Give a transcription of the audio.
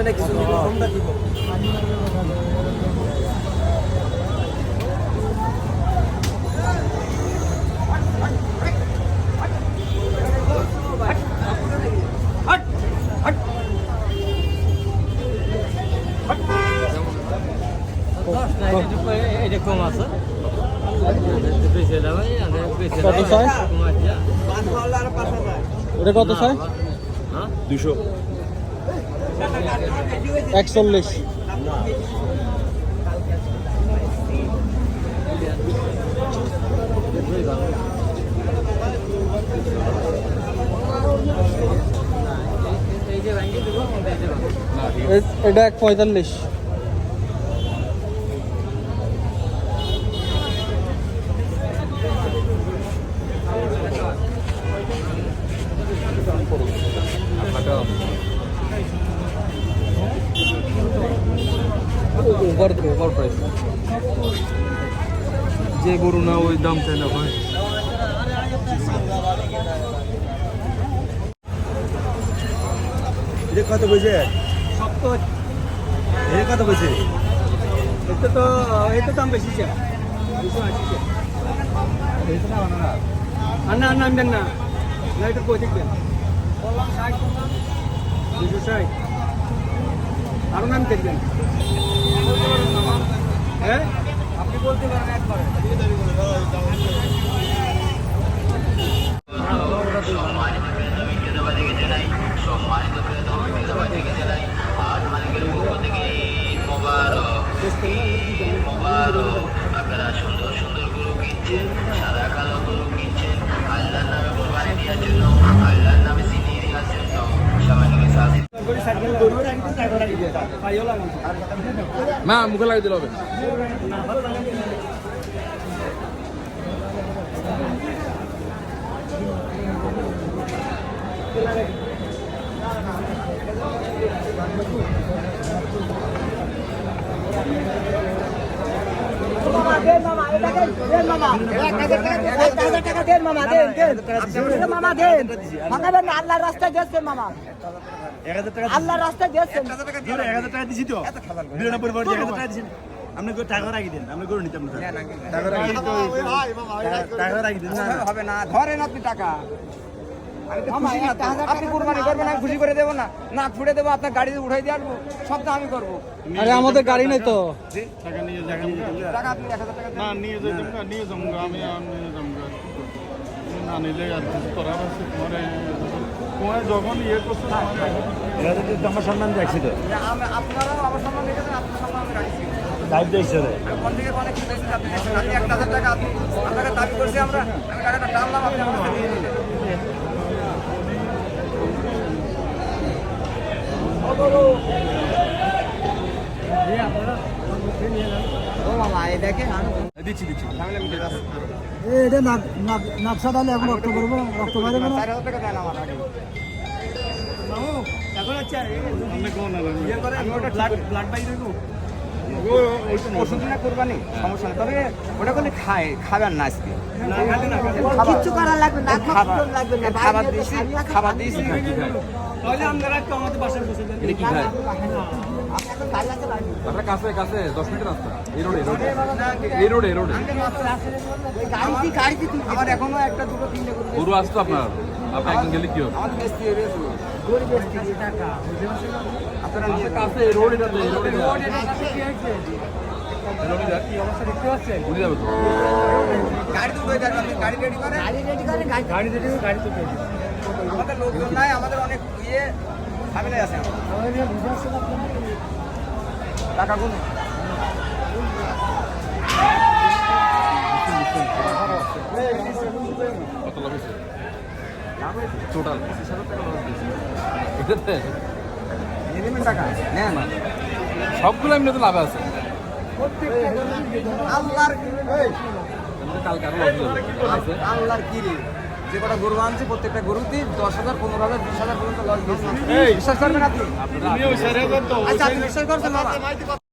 হবে না কিছু দিব কমটা দিব কম আছে কত চাই? ওটা কত চাই দুশো। একচল্লিশ। এটা এক পঁয়তাল্লিশ। ওভার ওভার প্রাইস যে গরু না ওই দাম চাই না ভাই। এটা কত বলছে সত্তর। এটা কত বলছে এটা তো এটা দাম বেশি দুশো আশি না না না। এটা কই দেখবেন দুশো ষাট। আরও নাম দেখবেন। হ্যাঁ সুন্দর সুন্দর গরু কিনছেন সাদা কালো গরু কিনছেন আল্লাহর নামে কোরবানি দেওয়ার জন্য আল্লাহর নামে চিনিয়ে দেওয়ার জন্য আছে না মুখে লাগিয়ে দিলে হবে আল্লাহর রাস্তায় দিয়েছেন মামা এক হাজার টাকা দিয়েছেন। এক হাজার টাকা দিছি তো। বিরানব্বই পর এক হাজার টাকা দিছি। আপনি করে টাকা রাখি দেন আপনি করে নিতাম না টাকা রাখি টাকা রাখি দেন না হবে না। ধরেন আপনি টাকা। খুশি আপনি কুরবানি করে করবেন আমি খুশি করে দেবো না। না ফুটে দেবো আপনার গাড়িতে উঠাই দিয়ে আসব। সব তো আমি করব। আরে আমাদের গাড়ি নেই তো। টাকা নিয়ে টাকা নিয়ে যেতাম টাকা আপনি এক হাজার টাকা না নিয়ে যেতাম গা, নিয়ে যাব আমি নিয়ে যাব না নিলে আর কিছু করার আছে তোমার যখন ইয়ে করছ টাকা তো আমার সম্মান রাখছি তো। আমি- আপনারাও আমার সম্মান রেখেছেন আপনার সম্মান আমি রাখছি। লাইভ দেখছে রে অনেক কিছু দেখছি আপনি দেখছেন আমি এক হাজার টাকা আপনি আপনাকে দাবি করছি আমরা। আমি টাকাটা টানলাম আপনি আমার কাছে দিয়ে দিলেন। ও দেখেন দিচ্ছি দিচ্ছি। এটা এখন রক্ত করব রক্ত এখন ব্লাড বাই দেবো। ওষুধ না কোরবানি? সমস্যা তবে ওটা করলে খায় খাবেন না আজকে। খাবার দিয়েছি খাবার দিয়েছি। তাহলে আপনারা একটু আমাদের বাসায় বসে এটা কি আপনার কাছে কাছে দশ মিনিটের রাস্তা। এই রোডে এই রোডে। এই রোডে আমার এখনও একটা দুটো তিনটে গরু আসতো আপনার। আপনি গেলে কি হবে? আপনারা কাছে এই রোড এটা এই রোডে ঘুরে তো। গাড়ি দুটো যাবে গাড়ি রেডি করেন গাড়ি রেডি করে গাড়ি গাড়ি রেডি গাড়ি তো আমাদের লোকজন নাই? আছে টাকা গুণ কত লাভ হয়েছে টোটাল পঁচিশ হাজার টাকা। লস দিয়েছে নেন সবগুলো এমনি তো লাভ আছে। আল্লাহর কালকে আরও আল্লাহর কি রে যে কটা গরু আনছি প্রত্যেকটা গরুতে দশ হাজার পনেরো হাজার বিশ হাজার পর্যন্ত লস দিয়েছি। বিশ্বাস করবেন আপনি? আচ্ছা আপনি বিশ্বাস করছেন বাবা?